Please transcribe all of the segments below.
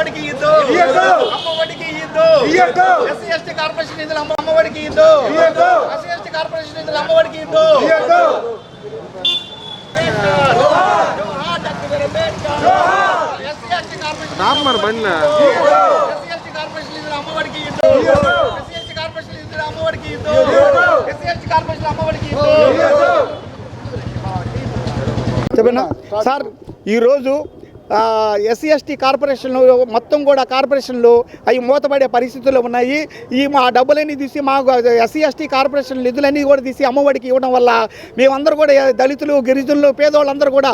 అమ్మఒడికి ఇద్దు. అమ్మఒడికి ఇద్దు. ఎస్సీ ఎస్టీ కార్పొరేషన్ నిధులు అమ్మ- అమ్మఒడికి ఇద్దు. ఎస్సీ ఎస్టీ కార్పొరేషన్ నిధులు అమ్మఒడికి ఇద్దు రామ్మర్ బండి ఎస్సీ ఎస్టీ కార్పొరేషన్ నిధులు అమ్మఒడికి ఇద్దు ఎస్సీ ఎస్టీ కార్పొరేషన్ నిధులు అమ్మఒడికి ఇద్దు ఎస్సీ ఎస్టీ కార్పొరేషన్ అమ్మఒడికి ఇద్దు చెప్పండి సార్ ఈరోజు ఎస్సీ ఎస్టీ కార్పొరేషన్లు మొత్తం కూడా కార్పొరేషన్లు అవి మూతపడే పరిస్థితుల్లో ఉన్నాయి. ఈ మా డబ్బులన్నీ తీసి మా ఎస్సీ ఎస్టీ కార్పొరేషన్ నిధులన్నీ కూడా తీసి అమ్మఒడికి ఇవ్వడం వల్ల మేమందరూ కూడా దళితులు గిరిజనులు పేదవాళ్ళందరూ కూడా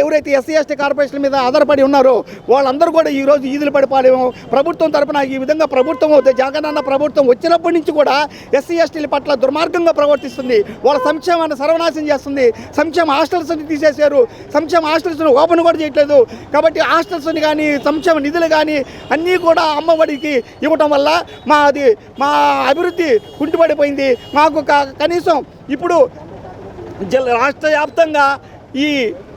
ఎవరైతే ఎస్సీ ఎస్టీ కార్పొరేషన్ మీద ఆధారపడి ఉన్నారో వాళ్ళందరూ కూడా ఈరోజు ఈదులు పడిపోలేము ప్రభుత్వం తరపున ఈ విధంగా ప్రభుత్వం జగనన్న ప్రభుత్వం వచ్చినప్పటి నుంచి కూడా ఎస్సీ ఎస్టీల పట్ల దుర్మార్గంగా ప్రవర్తిస్తుంది. వాళ్ళ సంక్షేమాన్ని సర్వనాశం చేస్తుంది. సంక్షేమ హాస్టల్స్ తీసేశారు. సంక్షేమ హాస్టల్స్ ఓపెన్ కూడా చేయట్లేదు. కాబట్టి హాస్టల్స్ని కానీ సంక్షేమ నిధులు కానీ అన్నీ కూడా అమ్మఒడికి ఇవ్వటం వల్ల మాది మా అభివృద్ధి కుంటుపడిపోయింది. మాకు కనీసం ఇప్పుడు జిల్లా రాష్ట్ర వ్యాప్తంగా ఈ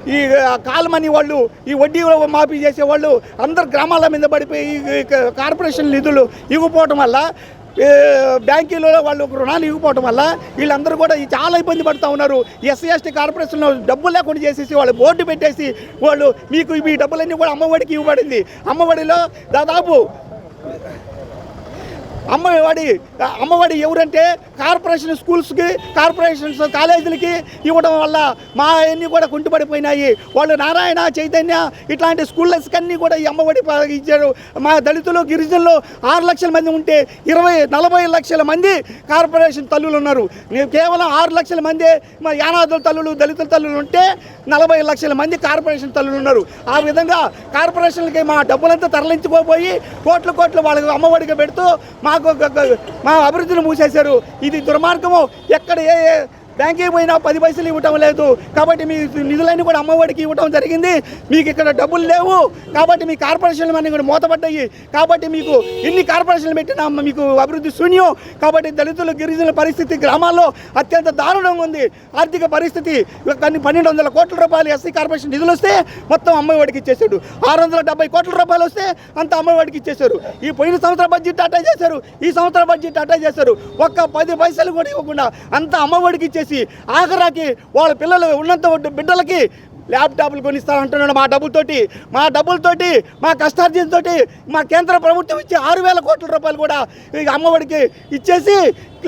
ఈ కాలమని వాళ్ళు ఈ వడ్డీ మాఫీ చేసే వాళ్ళు అందరు గ్రామాల మీద పడిపోయి కార్పొరేషన్ నిధులు ఇవ్వకపోవటం వల్ల బ్యాంకీలో వాళ్ళు రుణాలు ఇవ్వకపోవటం వల్ల వీళ్ళందరూ కూడా చాలా ఇబ్బంది పడుతూ ఉన్నారు. ఎస్సీ ఎస్టీ కార్పొరేషన్లో డబ్బులు లేకుండా చేసేసి వాళ్ళు బోర్డు పెట్టేసి వాళ్ళు మీకు మీ డబ్బులన్నీ కూడా అమ్మఒడికి ఇవ్వబడింది. అమ్మఒడిలో దాదాపు అమ్మఒడి అమ్మఒడి ఎవరంటే కార్పొరేషన్ స్కూల్స్కి కార్పొరేషన్స్ కాలేజీలకి ఇవ్వడం వల్ల మా అన్నీ కూడా కుంటుపడిపోయినాయి. వాళ్ళు నారాయణ చైతన్య ఇట్లాంటి స్కూళ్ళకి అన్నీ కూడా ఈ అమ్మఒడి ఇచ్చారు. మా దళితులు గిరిజనులు ఆరు లక్షల మంది ఉంటే ఇరవై నలభై లక్షల మంది కార్పొరేషన్ తల్లులు ఉన్నారు. కేవలం ఆరు లక్షల మంది మా యానాదుల తల్లులు దళితుల తల్లులు ఉంటే నలభై లక్షల మంది కార్పొరేషన్ తల్లులు ఉన్నారు. ఆ విధంగా కార్పొరేషన్లకి మా డబ్బులంతా తరలించుకోపోయి కోట్లు కోట్లు వాళ్ళకి అమ్మఒడిగా పెడుతూ మాకు మా అభివృద్ధిని మూసేశారు. ఇది దుర్మార్గము. ఎక్కడ ఏ ఏ పోయినా పది పైసలు ఇవ్వటం లేదు. కాబట్టి మీ నిధులన్నీ కూడా అమ్మఒడికి ఇవ్వటం జరిగింది. మీకు ఇక్కడ డబ్బులు లేవు. కాబట్టి మీ కార్పొరేషన్లు అన్నీ కూడా మూతపడ్డాయి. కాబట్టి మీకు ఎన్ని కార్పొరేషన్లు పెట్టినా మీకు అభివృద్ధి శూన్యం. కాబట్టి దళితులు గిరిజనుల పరిస్థితి గ్రామాల్లో అత్యంత దారుణంగా ఉంది. ఆర్థిక పరిస్థితి కానీ పన్నెండు వందల కోట్ల రూపాయలు ఎస్సీ కార్పొరేషన్ నిధులు వస్తే మొత్తం అమ్మఒడికి ఇచ్చేసాడు ఆరు వందల డెబ్బై కోట్ల రూపాయలు వస్తే అంత అమ్మఒడికి ఇచ్చేశారు. ఈ పోయిన సంవత్సరం బడ్జెట్ అటాచ్ చేశారు. ఈ సంవత్సరం బడ్జెట్ అటాచ్ చేశారు. ఒక్క పది పైసలు కూడా ఇవ్వకుండా అంత అమ్మఒడికి ఇచ్చేసి ఆఖరాకి వాళ్ళ పిల్లలు ఉన్నంత బిడ్డలకి ల్యాప్టాప్లు కొనిస్తానంటున్నాడు మా డబ్బులతోటి. మా డబ్బులతోటి మా కష్టార్జనతోటి మా కేంద్ర ప్రభుత్వం ఇచ్చే ఆరు వేల కోట్ల రూపాయలు కూడా ఈ అమ్మఒడికి ఇచ్చేసి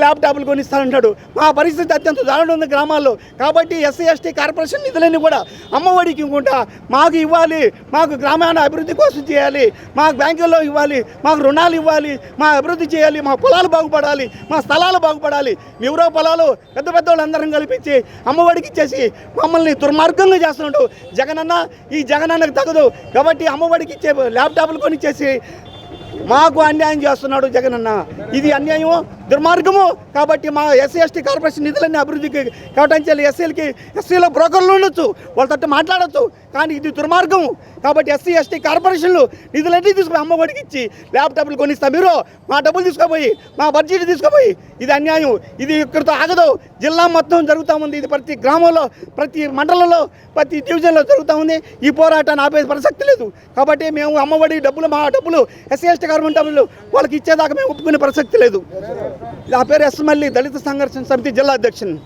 ల్యాప్టాప్లు కొనిస్తానంటాడు మా పరిస్థితి అత్యంత దారుణం ఉంది గ్రామాల్లో. కాబట్టి ఎస్సీ ఎస్టీ కార్పొరేషన్ నిధులన్నీ కూడా అమ్మఒడికి ఇవ్వకుండా మాకు ఇవ్వాలి మాకు గ్రామాన్ని అభివృద్ధి కోసం చేయాలి మాకు బ్యాంకుల్లో ఇవ్వాలి మాకు రుణాలు ఇవ్వాలి మా అభివృద్ధి చేయాలి మా పొలాలు బాగుపడాలి మా స్థలాలు బాగుపడాలి. ఎవరో పొలాలు పెద్ద పెద్ద వాళ్ళందరం కల్పించి అమ్మఒడికి ఇచ్చేసి మమ్మల్ని దుర్మార్గంగా చేస్తున్నాడు జగనన్న ఈ జగనన్నకు తగదు. కాబట్టి అమ్మఒడికి ఇచ్చే ల్యాప్టాప్లు కొనిచ్చేసి మాకు అన్యాయం చేస్తున్నాడు జగనన్న. ఇది అన్యాయం దుర్మార్గము. కాబట్టి మా ఎస్సీ ఎస్టీ కార్పొరేషన్ నిధులన్నీ అభివృద్ధికి కేటాయించాలి. ఎస్సీలకి ఎస్సీలో బ్రోకర్లు ఉండొచ్చు వాళ్ళతో మాట్లాడచ్చు. కానీ ఇది దుర్మార్గము. కాబట్టి ఎస్సీ ఎస్టీ కార్పొరేషన్లు నిధులన్నీ తీసుకుని అమ్మఒడికి ఇచ్చి ల్యాప్టాప్లు కొనిస్తా. మీరు మా డబ్బులు తీసుకుపోయి మా బడ్జెట్ తీసుకుపోయి ఇది అన్యాయం. ఇది ఇక్కడితో ఆగదు. జిల్లా మొత్తం జరుగుతూ ఉంది. ఇది ప్రతి గ్రామంలో ప్రతి మండలంలో ప్రతి డివిజన్లో జరుగుతూ ఉంది. ఈ పోరాటాన్ని ఆపే ప్రసక్తి లేదు. కాబట్టి మేము అమ్మఒడి డబ్బులు మా డబ్బులు ఎస్సీ ఎస్టీ గవర్నమెంట్ డబ్బులు వాళ్ళకి ఇచ్చేదాకా మేము ఒప్పుకునే ప్రసక్తి లేదు. నా పేరు ఎస్ మల్లి దళిత సంఘర్షణ సమితి జిల్లా అధ్యక్షుని.